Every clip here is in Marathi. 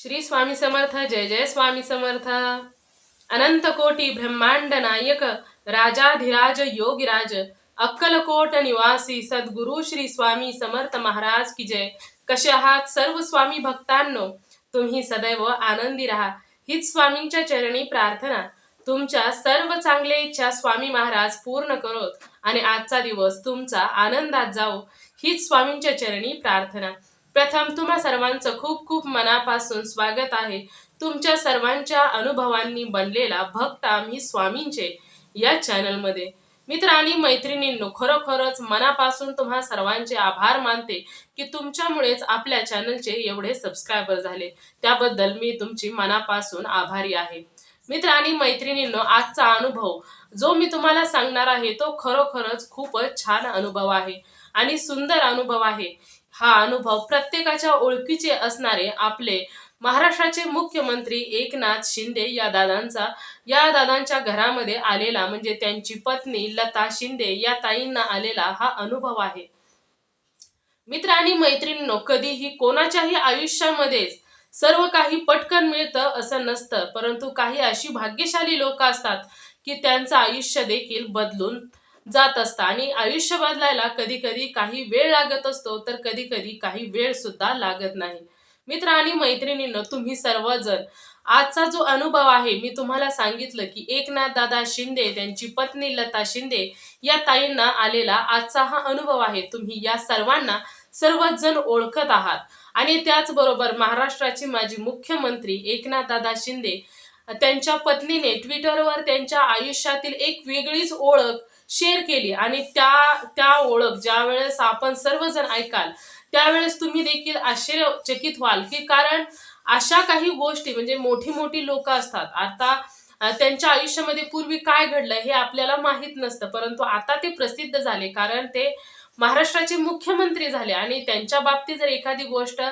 श्री स्वामी समर्थ जय जय स्वामी समर्थ। अनंत कोटी ब्रह्मांड नायक राजाधिराज योगिराज अक्कलकोट निवासी सद्गुरु श्री स्वामी समर्थ महाराज की जय। कसे आहात सर्व स्वामी भक्तांनो? तुम्ही सदैव आनंदी राहा। हीच स्वामींच्या चरणी प्रार्थना। तुमच्या सर्व चांगल्या इच्छा स्वामी महाराज पूर्ण करोत आणि आजचा दिवस तुमचा आनंदात जाओ हीच स्वामींच्या चरणी प्रार्थना। प्रथम तुम्हा सर्वांचं खूप खूप मनापासून स्वागत आहे. तुमच्या सर्वांच्या अनुभवांनी बनलेला भक्त आम्ही स्वामींचे या चॅनलमध्ये. मित्र आणि मैत्रिणींनो खरोखरच मनापासून तुम्हा सर्वांचे आभार मानते की तुमच्यामुळेच आपल्या चॅनलचे एवढे सबस्क्रायबर झाले. त्याबद्दल मी तुमची मनापासून आभारी आहे. मित्र आणि मैत्रिणींनो आजचा अनुभव जो मी तुम्हाला सांगणार आहे तो खरोखरच खूपच छान अनुभव आहे आणि सुंदर अनुभव आहे. हा अनुभव प्रत्येकाच्या ओळखीचे असणारे आपले महाराष्ट्राचे मुख्यमंत्री एकनाथ शिंदे या दादांचा या दादांच्या घरामध्ये आलेला म्हणजे त्यांची पत्नी लता शिंदे या ताईंना आलेला हा अनुभव आहे. मित्र आणि मैत्रिणींनो कधीही कोणाच्याही आयुष्यामध्येच सर्व काही पटकन मिळतं असं नसतं परंतु काही अशी भाग्यशाली लोक असतात की त्यांचं आयुष्य देखील बदलून जात असतं. आणि आयुष्य बदलायला कधी कधी काही वेळ लागत असतो तर कधी कधी काही वेळ सुद्धा लागत नाही. मित्र आणि मैत्रिणींनो तुम्ही सर्वजण आजचा जो अनुभव आहे मी तुम्हाला सांगितलं की एकनाथ दादा शिंदे त्यांची पत्नी लता शिंदे या ताईंना आलेला आजचा हा अनुभव आहे. तुम्ही या सर्वांना सर्वच जण ओळखत आहात. आणि त्याचबरोबर महाराष्ट्राचे माजी मुख्यमंत्री एकनाथ दादा शिंदे त्यांच्या पत्नीने ट्विटरवर त्यांच्या आयुष्यातील एक वेगळीच ओळख शेअर केली आणि त्या त्या ओळख ज्या वेळेस आपण सर्वजण ऐकाल त्यावेळेस तुम्ही देखील आश्चर्यचकित व्हाल की कारण अशा काही गोष्टी म्हणजे मोठी मोठी लोक असतात. आता त्यांच्या आयुष्यामध्ये पूर्वी काय घडलं हे आपल्याला माहीत नसतं परंतु आता ते प्रसिद्ध झाले. कारण ते महाराष्ट्राचे मुख्यमंत्री झाले आणि त्यांच्या बाबतीत जर एखादी गोष्ट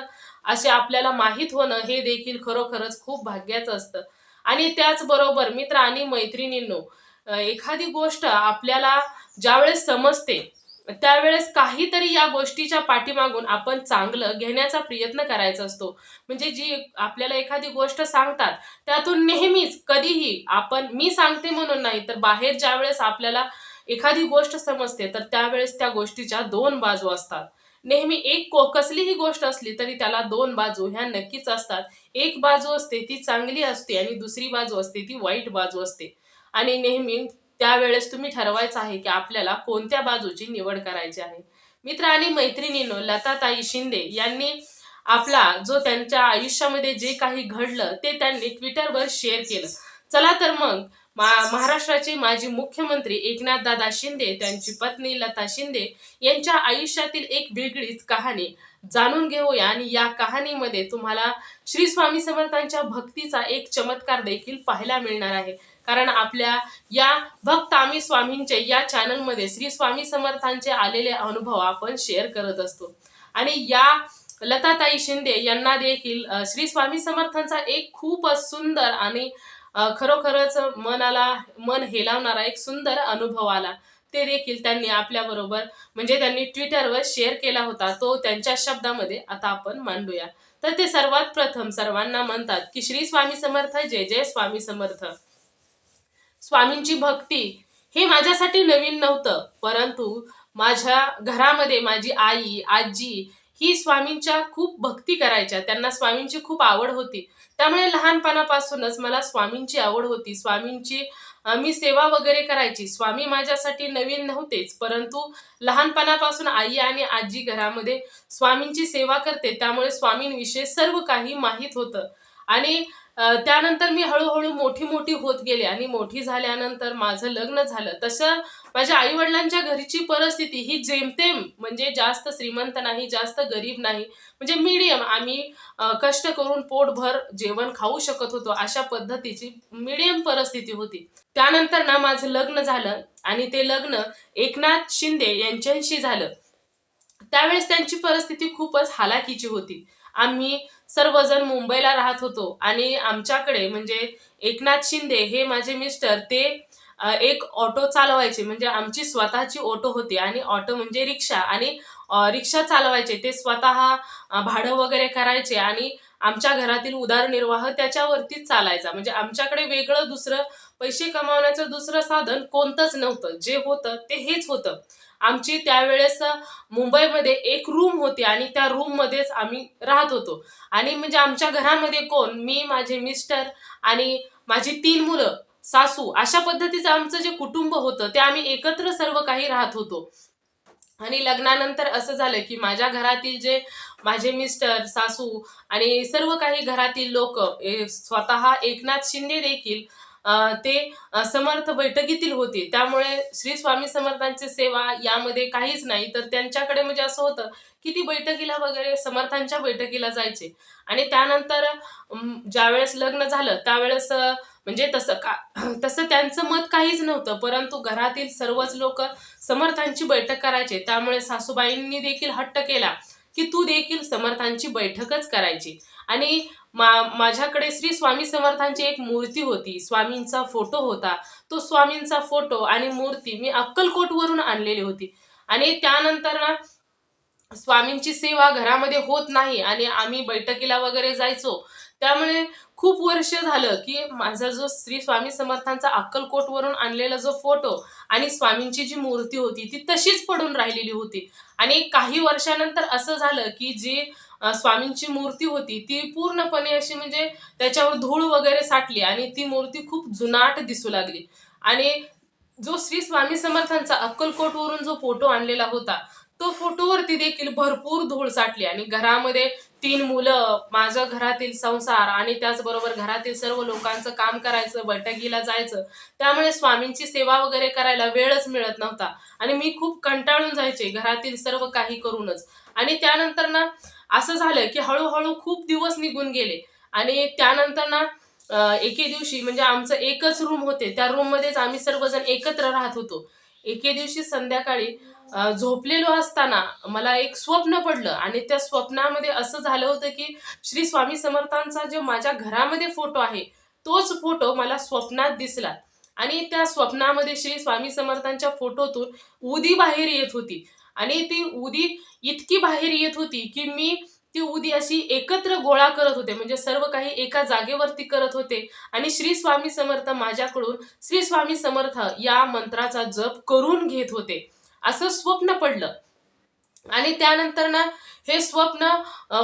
असे आपल्याला माहीत होणं हे देखील खरोखरच खूप भाग्याचं असतं. आणि त्याचबरोबर मित्र आणि मैत्रिणींनो एखादी गोष्ट आपल्याला ज्यावेळेस समजते त्यावेळेस काहीतरी या गोष्टीच्या पाठीमागून आपण चांगलं घेण्याचा प्रयत्न करायचा असतो. म्हणजे जी आपल्याला एखादी गोष्ट सांगतात त्यातून नेहमीच कधीही आपण मी सांगते म्हणून नाही तर बाहेर ज्यावेळेस आपल्याला एखादी गोष्ट समजते तर त्यावेळेस त्या गोष्टीच्या दोन बाजू असतात. नेहमी एक को कसलीही गोष्ट असली तरी त्याला दोन बाजू ह्या नक्कीच असतात. एक बाजू असते ती चांगली असते आणि दुसरी बाजू असते ती वाईट बाजू असते. आणि नेहमी त्यावेळेस तुम्ही ठरवायचं आहे की आपल्याला कोणत्या बाजूची निवड करायची आहे. मित्र आणि मैत्रिणींनो लताताई शिंदे यांनी आपला जो त्यांच्या आयुष्यामध्ये जे काही घडलं ते त्यांनी ट्विटरवर शेअर केलं. चला तर मग मा- महाराष्ट्राचे माजी मुख्यमंत्री एकनाथ दादा शिंदे त्यांची पत्नी लता शिंदे यांच्या आयुष्यातील एक वेगळीच कहाणी जाणून घेऊया. आणि या कहाणीमध्ये तुम्हाला श्री स्वामी समर्थांच्या भक्तीचा एक चमत्कार देखील पाहायला मिळणार आहे. कारण आपल्या या भक्त आम्ही स्वामींचे या चॅनलमध्ये श्री स्वामी समर्थांचे आलेले अनुभव आपण शेअर करत असतो. आणि या लताताई शिंदे यांना देखील श्री स्वामी समर्थांचा एक खूपच सुंदर आणि खरोखरच मनाला मन हेलावणारा एक सुंदर अनुभव आला. ते देखील त्यांनी आपल्याबरोबर म्हणजे त्यांनी ट्विटरवर शेअर केला होता. तो त्यांच्या शब्दामध्ये आता आपण मांडूया. तर ते सर्वात प्रथम सर्वांना म्हणतात की श्री स्वामी समर्थ जय जय स्वामी समर्थ. स्वामींची भक्ती हे माझ्यासाठी नवीन नव्हतं. परंतु माझ्या घरामध्ये माझी आई आजी ही स्वामींच्या खूप भक्ती करायच्या. त्यांना स्वामींची खूप आवड होती. त्यामुळे लहानपणापासूनच मला स्वामींची आवड होती. स्वामींची मी सेवा वगैरे करायची. स्वामी माझ्यासाठी नवीन नव्हतेच. परंतु लहानपणापासून आई आणि आजी घरामध्ये स्वामींची सेवा करते. त्यामुळे स्वामींविषयी सर्व काही माहीत होतं. आणि त्यानंतर मी हळूहळू मोठी मोठी होत गेले आणि मोठी झाल्यानंतर माझं लग्न झालं. तसं माझ्या आई वडिलांच्या परिस्थिती ही जेमतेम म्हणजे जास्त श्रीमंत नाही जास्त गरीब नाही. म्हणजे मीडियम आम्ही कष्ट करून पोटभर जेवण खाऊ शकत होतो अशा पद्धतीची मीडियम परिस्थिती होती. त्यानंतर ना माझं लग्न झालं आणि ते लग्न एकनाथ शिंदे यांच्याशी झालं. त्यावेळेस त्यांची परिस्थिती खूपच हालाकीची होती. आम्ही सर्वजण मुंबईला राहत होतो. आणि आमच्याकडे म्हणजे एकनाथ शिंदे हे माझे मिस्टर ते एक ऑटो चालवायचे. म्हणजे आमची स्वतःची ऑटो होती आणि ऑटो म्हणजे रिक्षा. आणि रिक्षा चालवायचे. ते स्वतः भाडं वगैरे करायचे आणि आमच्या घरातील उदरनिर्वाह त्याच्यावरतीच चालायचा. म्हणजे आमच्याकडे वेगळं दुसरं पैसे कमावण्याचं दुसरं साधन कोणतंच नव्हतं. जे होतं ते हेच होतं. आमची त्यावेळेस मुंबईमध्ये एक रूम होती आणि त्या रूममध्येच आम्ही राहत होतो. आणि म्हणजे आमच्या घरामध्ये कोण? मी माझे मिस्टर आणि माझी तीन मुलं सासू अशा पद्धतीचं आमचं जे कुटुंब होतं ते आम्ही एकत्र सर्व काही राहत होतो. आणि लग्नानंतर असं झालं की माझ्या घरातील जे माझे मिस्टर सासू आणि सर्व काही घरातील लोक स्वतः एकनाथ शिंदे देखील ते समर्थ बैठकीतील होते. त्यामुळे श्री स्वामी समर्थांची सेवा यामध्ये काहीच नाही. तर त्यांच्याकडे म्हणजे असं होतं की ती बैठकीला वगैरे समर्थांच्या बैठकीला जायचे. आणि त्यानंतर ज्यावेळेस लग्न झालं त्यावेळेस म्हणजे तसं का तसं त्यांचं मत काहीच नव्हतं. परंतु घरातील सर्वच लोक समर्थांची बैठक करायचे. त्यामुळे सासूबाईंनी देखील हट्ट केला की तू देखील समर्थांची बैठकच करायची. आणि मा माझ्याकडे श्री स्वामी समर्थांची एक मूर्ती होती. स्वामींचा फोटो होता. तो स्वामींचा फोटो आणि मूर्ती मी अक्कलकोटवरून आणलेली होती. आणि त्यानंतर ना स्वामींची सेवा घरामध्ये होत नाही आणि आम्ही बैठकीला वगैरे जायचो. त्यामुळे खूप वर्ष झालं की माझा जो श्री स्वामी समर्थांचा अक्कलकोटवरून आणलेला जो फोटो आणि स्वामींची जी मूर्ती होती ती तशीच पडून राहिलेली होती. आणि काही वर्षानंतर असं झालं की जी स्वामींची मूर्ती होती ती पूर्णपणे अशी म्हणजे त्याच्यावर धूळ वगैरे साठली आणि ती मूर्ती खूप जुनाट दिसू लागली. आणि जो श्री स्वामी समर्थांचा अक्कलकोटवरून जो फोटो आणलेला होता तो फोटोवरती देखील भरपूर धूळ साठली आणि घरामध्ये तीन मुलं माझं घरातील संसार आणि त्याचबरोबर घरातील सर्व लोकांचं काम करायचं बैठकीला जायचं. त्यामुळे स्वामींची सेवा वगैरे करायला वेळच मिळत नव्हता. आणि मी खूप कंटाळून जायचे घरातील सर्व काही करूनच. आणि त्यानंतर ना असं झालं की हळूहळू खूप दिवस निघून गेले. आणि त्यानंतर ना एके दिवशी म्हणजे आमचं एकच रूम होते. त्या रूममध्येच आम्ही सर्वजण एकत्र राहत होतो. एके दिवशी संध्याकाळी झोपलेलो असताना मला एक स्वप्न पडलं आणि त्या स्वप्नामध्ये असं झालं होतं की श्री स्वामी समर्थांचा जो माझ्या घरामध्ये फोटो आहे तोच फोटो मला स्वप्नात दिसला. आणि त्या स्वप्नामध्ये श्री स्वामी समर्थांच्या फोटोतून उदी बाहेर येत होती. आणि ती उदी इतकी बाहेर येत होती की मी ती उदी अशी एकत्र गोळा करत होते म्हणजे सर्व काही एका जागेवरती करत होते. आणि श्री स्वामी समर्थ माझ्याकडून श्री स्वामी समर्थ या मंत्राचा जप करून घेत होते. असं स्वप्न पडलं. आणि त्यानंतर ना हे स्वप्न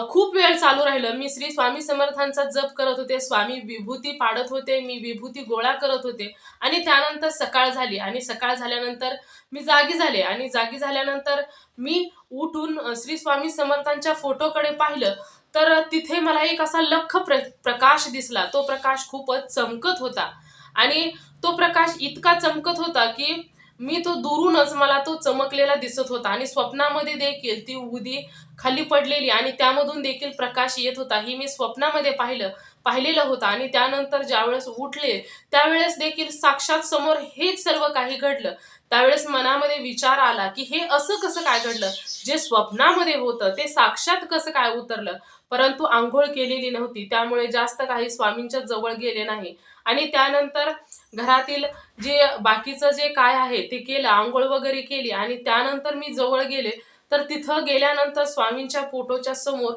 खूप वेळ चालू राहिलं. मी श्री स्वामी समर्थांचा जप करत होते स्वामी विभूती पाडत होते मी विभूती गोळा करत होते. आणि त्यानंतर सकाळ झाली. आणि सकाळ झाल्यानंतर मी जागी झाले. आणि जागी झाल्यानंतर मी उठून श्री स्वामी समर्थांच्या फोटोकडे पाहिलं. तर तिथे मला एक असा लख प्र प्रकाश दिसला. तो प्रकाश खूपच चमकत होता. आणि तो प्रकाश इतका चमकत होता की मी तो दुरूनच मला तो चमकलेला दिसत होता आणि स्वप्नामध्ये देखील ती उदी खाली पडलेली आणि त्यामधून देखील प्रकाश येत होता ही मी स्वप्नामध्ये पाहिलं पाहिलेलं होतं. आणि त्यानंतर ज्यावेळेस उठले त्यावेळेस देखील साक्षात समोर हेच सर्व काही घडलं. त्यावेळेस मनामध्ये विचार आला की हे असं कसं काय घडलं? जे स्वप्नामध्ये होतं ते साक्षात कसं काय उतरलं? परंतु आंघोळ केलेली नव्हती त्यामुळे जास्त काही स्वामींच्या जवळ गेले नाही. आणि त्यानंतर घरातील जे बाकीचं जे काय आहे ते केलं आंघोळ वगैरे केली आणि त्यानंतर मी जवळ गेले तर तिथं गेल्यानंतर स्वामींच्या फोटोच्या समोर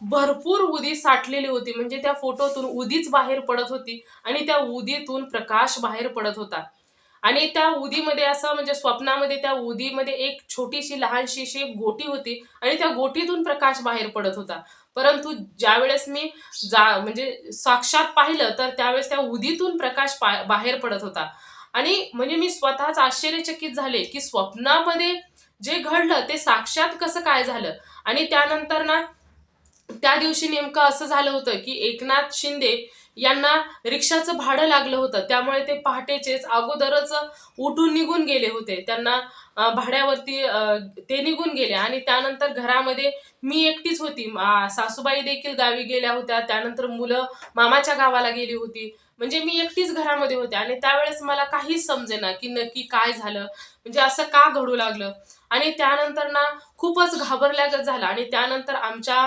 भरपूर उदी साठलेली होती. म्हणजे त्या फोटोतून उदीच बाहेर पडत होती आणि त्या उदीतून प्रकाश बाहेर पडत होता. आणि त्या उदीमध्ये असं म्हणजे स्वप्नामध्ये त्या उदीमध्ये एक छोटीशी लहानशी अशी गोटी होती आणि त्या गोटीतून प्रकाश बाहेर पडत होता. परंतु ज्यावेळेस मी जा म्हणजे साक्षात पाहिलं तर त्यावेळेस त्या उदीतून प्रकाश पा बाहेर पडत होता. आणि म्हणजे मी स्वतःच आश्चर्यचकित झाले की स्वप्नामध्ये जे घडलं ते साक्षात कसं काय झालं? आणि त्यानंतर ना त्या दिवशी नेमकं असं झालं होतं की एकनाथ शिंदे यांना रिक्षाचं भाडं लागलं होतं. त्यामुळे ते पहाटेचेच अगोदरच उठून निघून गेले होते. त्यांना भाड्यावरती ते निघून गेले. आणि त्यानंतर घरामध्ये मी एकटीच होती. सासूबाई देखील गावी गेल्या होत्या. त्यानंतर मुलं मामाच्या गावाला गेली होती. म्हणजे मी एकटीच घरामध्ये होते. आणि त्यावेळेस मला काहीच समजेना की नक्की काय झालं. म्हणजे असं का घडू लागलं? आणि त्यानंतर ना खूपच घाबरल्यागत झाला. आणि त्यानंतर आमच्या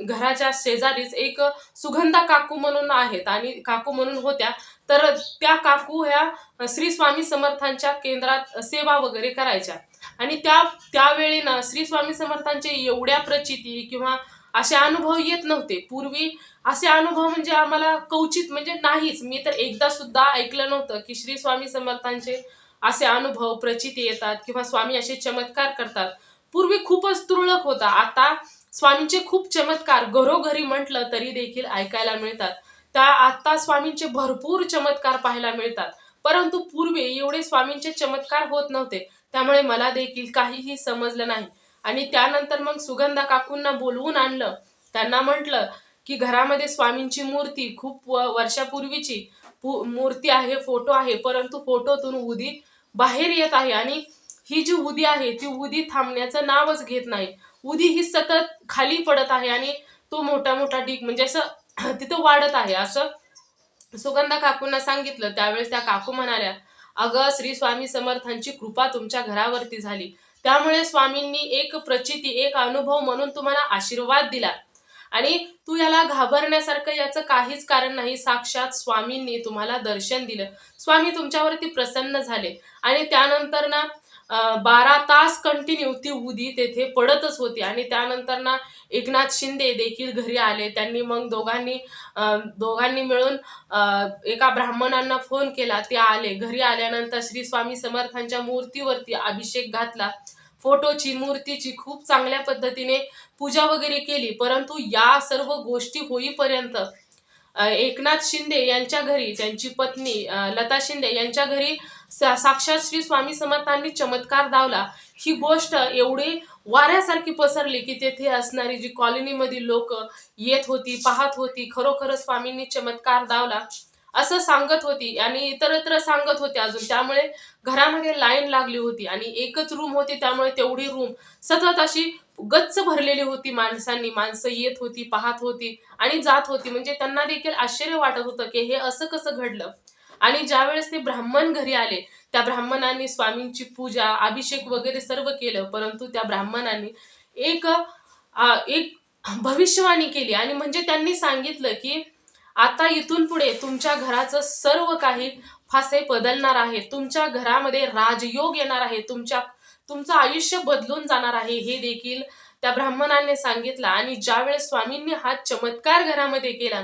घराच्या शेजारीच एक सुगंधा काकू म्हणून आहेत. आणि काकू म्हणून होत्या. तर त्या काकू ह्या श्री स्वामी समर्थांच्या केंद्रात सेवा वगैरे करायच्या. आणि त्या त्यावेळी ना श्री स्वामी समर्थांचे एवढ्या प्रचिती किंवा असे अनुभव येत नव्हते. पूर्वी असे अनुभव म्हणजे आम्हाला कवचित म्हणजे नाहीच. मी तर एकदा सुद्धा ऐकलं नव्हतं की श्री स्वामी समर्थांचे असे अनुभव प्रचिती येतात किंवा स्वामी असे चमत्कार करतात. पूर्वी खूपच तुरळक होता. आता स्वामींचे खूप चमत्कार घरोघरी म्हटलं तरी देखील ऐकायला मिळतात. त्या आता स्वामींचे भरपूर चमत्कार पाहायला मिळतात. परंतु पूर्वी एवढे स्वामींचे चमत्कार होत नव्हते. त्यामुळे मला देखील काहीही समजलं नाही. आणि त्यानंतर मग सुगंधा काकूंना बोलवून आणलं. त्यांना म्हटलं की घरामध्ये स्वामींची मूर्ती खूप वर्षापूर्वीची पु- मूर्ती आहे फोटो आहे. परंतु फोटोतून उदी बाहेर येत आहे. आणि ही जी उदी आहे ती उदी थांबण्याचं नावच घेत नाही. उदी ही सतत खाली पडत आहे आणि तो मोठा मोठा ढीक म्हणजे असं तिथं वाढत आहे. असं सुगंधा काकूंना सांगितलं. त्यावेळेस त्या काकू म्हणाल्या अगं श्री स्वामी समर्थांची कृपा तुमच्या घरावरती झाली. त्यामुळे स्वामींनी एक प्रचिती एक अनुभव म्हणून तुम्हाला आशीर्वाद दिला. आणि तू याला घाबरण्यासारखं याचं काहीच कारण नाही. साक्षात स्वामींनी तुम्हाला दर्शन दिलं. स्वामी तुमच्यावरती प्रसन्न झाले. आणि त्यानंतर ना बारा तास कंटिन्यू ती उदी तेथे पडतच होती. आणि त्यानंतर ना एकनाथ शिंदे देखील घरी आले. त्यांनी मग दोघांनी दोघांनी मिळून एका ब्राह्मणांना फोन केला. ते आले. घरी आल्यानंतर श्री स्वामी समर्थांच्या मूर्तीवरती अभिषेक घातला. फोटोची मूर्तीची खूप चांगल्या पद्धतीने पूजा वगैरे केली. परंतु या सर्व गोष्टी होईपर्यंत एकनाथ शिंदे यांच्या घरी त्यांची पत्नी लता शिंदे यांच्या घरी सा- साक्षात श्री स्वामी समर्थांनी चमत्कार दावला. ही गोष्ट एवढी वाऱ्यासारखी पसरली की तेथे असणारी जी कॉलनीमधील लोक येत होती पाहत होती खरोखरच स्वामींनी चमत्कार दावला. असं सांगत होती आणि इतरत्र सांगत होते अजून. त्यामुळे घरामध्ये लाईन लागली होती आणि एकच रूम होती त्यामुळे तेवढी रूम सतत अशी गच्च भरलेली होती माणसांनी माणसं येत होती पाहत होती आणि जात होती. म्हणजे त्यांना देखील आश्चर्य वाटत होतं की हे असं कसं घडलं. आणि ज्यावेळेस ते ब्राह्मण घरी आले त्या ब्राह्मणांनी स्वामींची पूजा अभिषेक वगैरे सर्व केलं. परंतु त्या ब्राह्मणांनी एक आ, एक भविष्यवाणी केली आणि म्हणजे त्यांनी सांगितलं की आता इथून पुढे तुमच्या घराचं सर्व काही फासे बदलणार आहे. तुमच्या घरामध्ये राजयोग येणार आहे. तुमच्या तुमचं आयुष्य बदलून जाणार आहे हे देखील त्या ब्राह्मणाने सांगितलं. आणि ज्यावेळेस स्वामींनी हा चमत्कार घरामध्ये केला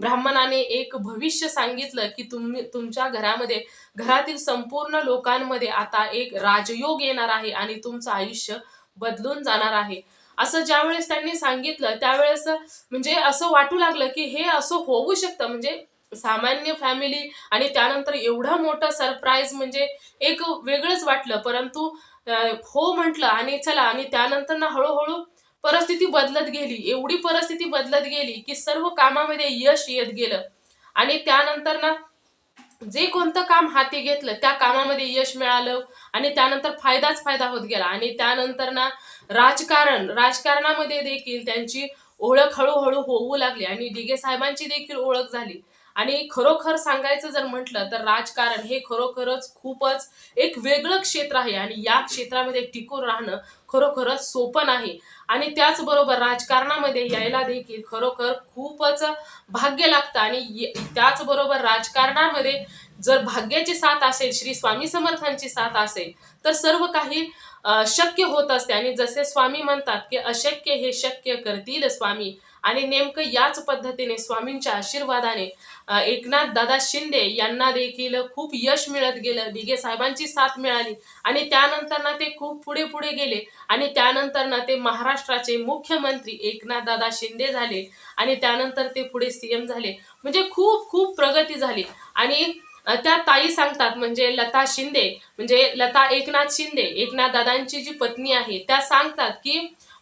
ब्राह्मणाने एक भविष्य सांगितलं की तुम्ही तुमच्या घरामध्ये घरातील संपूर्ण लोकांमध्ये आता एक राजयोग येणार आहे आणि तुमचं आयुष्य बदलून जाणार आहे. असं ज्यावेळेस त्यांनी सांगितलं त्यावेळेस म्हणजे असं वाटू लागलं की हे असं होऊ शकतं. म्हणजे सामान्य फॅमिली आणि त्यानंतर एवढं मोठं सरप्राईज म्हणजे एक वेगळंच वाटलं. परंतु हो म्हटलं आणि चला आणि त्यानंतर ना हळूहळू परिस्थिती बदलत गेली. एवढी परिस्थिती बदलत गेली की सर्व कामामध्ये यश येत गेलं. आणि त्यानंतर ना जे कोणतं काम हाती घेतलं त्या कामामध्ये यश मिळालं आणि त्यानंतर फायदाच फायदा होत गेला. आणि त्यानंतर ना राजकारण राजकारणामध्ये देखील त्यांची ओळख हळूहळू होऊ लागली आणि डिगे साहेबांची देखील ओळख झाली. आणि खरोखर सांगायचं जर म्हटलं तर राजकारण हे खरोखरच खूपच एक वेगळं क्षेत्र आहे आणि या क्षेत्रामध्ये टिकून राहणं खरोखरच सोपं नाही. आणि त्याचबरोबर राजकारणामध्ये यायला देखील खरोखर खूपच भाग्य लागतं आणि ये- त्याचबरोबर राजकारणामध्ये जर भाग्याची साथ असेल श्री स्वामी समर्थांची साथ असेल तर सर्व काही शक्य होत असते. आणि जसे स्वामी म्हणतात की अशक्य हे शक्य करतील स्वामी आणि नेमकं याच पद्धतीने स्वामींच्या आशीर्वादाने एकनाथ दादा शिंदे यांना देखील खूप यश मिळत गेलं. दिगे साहेबांची साथ मिळाली आणि त्यानंतर ना ते खूप पुढे पुढे गेले आणि त्यानंतर ना ते महाराष्ट्राचे मुख्यमंत्री एकनाथ दादा शिंदे झाले आणि त्यानंतर ते पुढे सीएम झाले. म्हणजे खूप खूप प्रगती झाली. आणि त्या ताई सांगतात म्हणजे लता शिंदे म्हणजे लता एकनाथ शिंदे एकनाथ दादांची जी पत्नी आहे त्या सांगतात की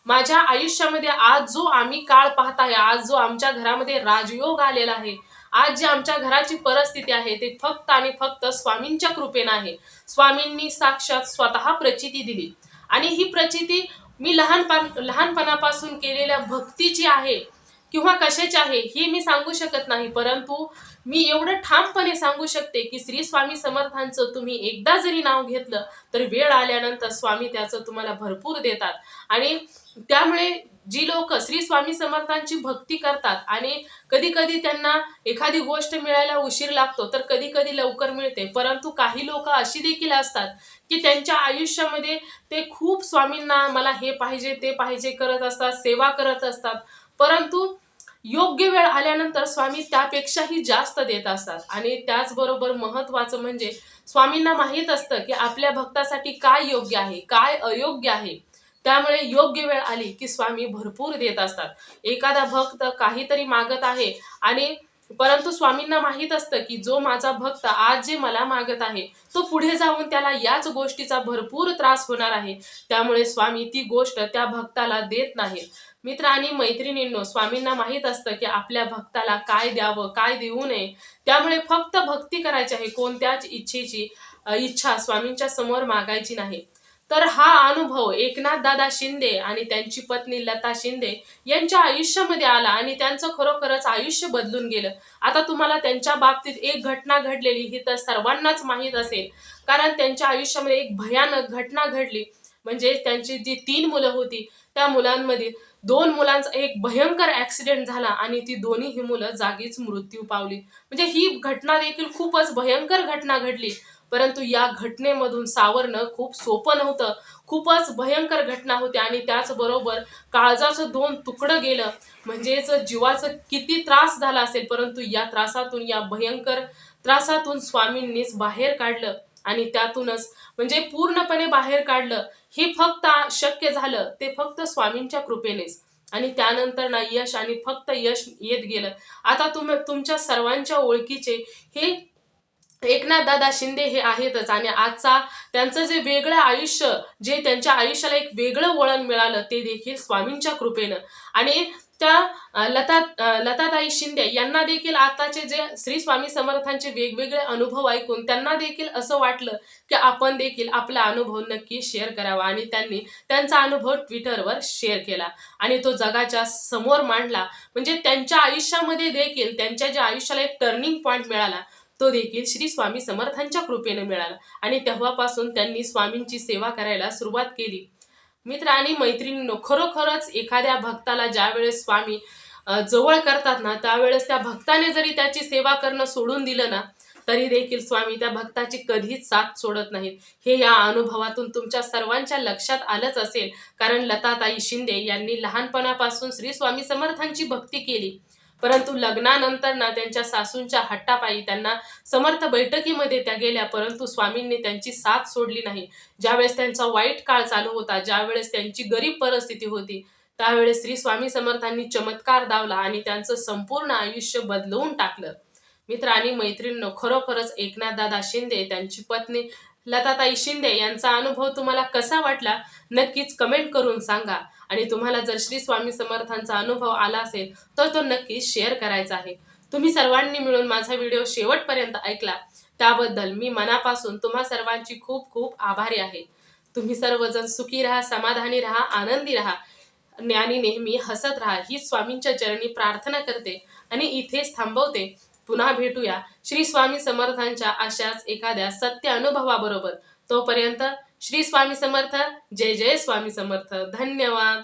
माझ्या आयुष्यामध्ये आज जो आम्ही काळ पाहत आहे आज जो आमच्या घरामध्ये राजयोग आलेला आहे आज जी आमच्या घराची परिस्थिती आहे ते फक्त आणि फक्त स्वामींच्या कृपेनं आहे. स्वामींनी साक्षात स्वतः प्रचिती दिली. आणि ही प्रचिती मी लहानपण लहानपणापासून केलेल्या भक्तीची आहे किंवा कशाची आहे हे मी सांगू शकत नाही. परंतु मी एवढं ठामपणे सांगू शकते की श्री स्वामी समर्थांचं तुम्ही एकदा जरी नाव घेतलं तर वेळ आल्यानंतर स्वामी त्याचं तुम्हाला भरपूर देतात. आणि त्यामुळे जी लोक श्री स्वामी समर्थांची भक्ती करतात आणि कधी कधी त्यांना एखादी गोष्ट मिळायला उशीर लागतो तर कधी कधी लवकर मिळते. परंतु काही लोक अशी देखील असतात की त्यांच्या आयुष्यामध्ये ते खूप स्वामींना मला हे पाहिजे ते पाहिजे करत असतात सेवा करत असतात. परंतु योग्य वेळ आल्यानंतर स्वामी त्यापेक्षाही जास्त देत असतात. आणि त्याचबरोबर महत्वाचं म्हणजे स्वामींना माहीत असतं की आपल्या भक्तासाठी काय योग्य आहे काय अयोग्य आहे. त्यामुळे योग्य वेळ आली की स्वामी भरपूर देत असतात. एखादा भक्त काहीतरी मागत आहे आणि परंतु स्वामींना माहीत असतं की जो माझा भक्त आज जे मला मागत आहे तो पुढे जाऊन त्याला याच गोष्टीचा भरपूर त्रास होणार आहे. त्यामुळे स्वामी ती गोष्ट त्या भक्ताला देत नाहीत. मित्र आणि मैत्रिणींनो स्वामींना माहीत असतं की आपल्या भक्ताला काय द्यावं काय देऊ नये त्यामुळे फक्त भक्ती करायची आहे. कोणत्याच इच्छेची इच्छा स्वामींच्या समोर मागायची नाही. तर हा अनुभव एकनाथ दादा शिंदे आणि त्यांची पत्नी लता शिंदे यांच्या आयुष्यामध्ये आला आणि त्यांचं खरोखरच आयुष्य बदलून गेलं. आता तुम्हाला त्यांच्या बाबतीत एक घटना घडलेली ही तर सर्वांनाच माहीत असेल. कारण त्यांच्या आयुष्यामध्ये एक भयानक घटना घडली. म्हणजे त्यांची जी तीन मुलं होती त्या मुलांमध्ये दोन मुलांचा एक भयंकर ऍक्सिडेंट झाला आणि ती दोन्ही ही मुलं जागीच मृत्यू पावली. म्हणजे ही घटना देखील खूपच भयंकर घटना घडली. परंतु या घटनेमधून सावरणं खूप सोपं नव्हतं. खूपच भयंकर घटना होती आणि त्याचबरोबर काळजाचं दोन तुकडं गेलं. म्हणजेच जीवाचं किती त्रास झाला असेल परंतु या त्रासातून या भयंकर त्रासातून स्वामींनीच बाहेर काढलं आणि त्यातूनच म्हणजे पूर्णपणे बाहेर काढलं. हे फक्त शक्य झालं ते फक्त स्वामींच्या कृपेनेच. आणि त्यानंतर ना यश आणि फक्त यश येत गेलं. आता तुम्ही तुमच्या सर्वांच्या ओळखीचे हे एकनाथ दादा शिंदे हे आहेतच. आणि आजचा त्यांचं जे वेगळं आयुष्य जे त्यांच्या आयुष्याला एक वेगळं वळण मिळालं ते देखील स्वामींच्या कृपेनं. आणि त्या लता लताताई शिंदे यांना देखील आताचे जे श्री स्वामी समर्थांचे वेगवेगळे अनुभव ऐकून त्यांना देखील असं वाटलं की आपण देखील आपला अनुभव नक्की शेअर करावा. आणि त्यांनी त्यांचा अनुभव ट्विटरवर शेअर केला. आणि तो जगाच्या समोर मांडला. म्हणजे त्यांच्या आयुष्यामध्ये देखील त्यांच्या ज्या आयुष्याला एक टर्निंग पॉईंट मिळाला तो देखील श्री स्वामी समर्थांच्या कृपेने मिळाला. आणि तेव्हापासून त्यांनी स्वामींची सेवा करायला सुरुवात केली. मित्र आणि मैत्रिणींनो खरोखरच एखाद्या भक्ताला ज्यावेळेस स्वामी जवळ करतात ना त्यावेळेस त्या भक्ताने जरी त्याची सेवा करणं सोडून दिलं ना तरी देखील स्वामी त्या भक्ताची कधीच साथ सोडत नाहीत. हे या अनुभवातून तुमच्या सर्वांच्या लक्षात आलंच असेल. कारण लताताई शिंदे यांनी लहानपणापासून श्री स्वामी समर्थांची भक्ती केली. परंतु लग्नानंतर ना त्यांच्या सासूंच्या हट्टापायी त्यांना समर्थ बैठकीमध्ये त्या गेल्या परंतु स्वामींनी त्यांची साथ सोडली नाही. ज्यावेळेस त्यांचा वाईट काळ चालू होता ज्यावेळेस त्यांची गरीब परिस्थिती होती त्यावेळेस श्री स्वामी समर्थांनी चमत्कार दावला आणि त्यांचं संपूर्ण आयुष्य बदलवून टाकलं. मित्र आणि मैत्रिणींनो खरोखरच एकनाथ दादा शिंदे त्यांची पत्नी लताताई शिंदे यांचा अनुभव तुम्हाला कसा वाटला नक्कीच कमेंट करून सांगा. आणि तुम्हाला जर श्री स्वामी समर्थांचा अनुभव आला असेल तर तो नक्कीच शेअर करायचा आहे. तुम्ही सर्वांनी मिळून माझा व्हिडिओ शेवटपर्यंत ऐकला. त्याबद्दल मी मनापासून तुम्हा सर्वांची खूप खूप आभारी आहे. तुम्ही सर्वजण सुखी राहा समाधानी राहा आनंदी राहा. ज्ञानी नेहमी हसत राहा ही स्वामींच्या चरणी प्रार्थना करते आणि इथेच थांबवते. पुन्हा भेटूया. श्री स्वामी समर्थांच्या अशाच एखाद्या सत्य अनुभवाबरोबर. तोपर्यंत श्री स्वामी समर्थ जय जय स्वामी समर्थ. धन्यवाद.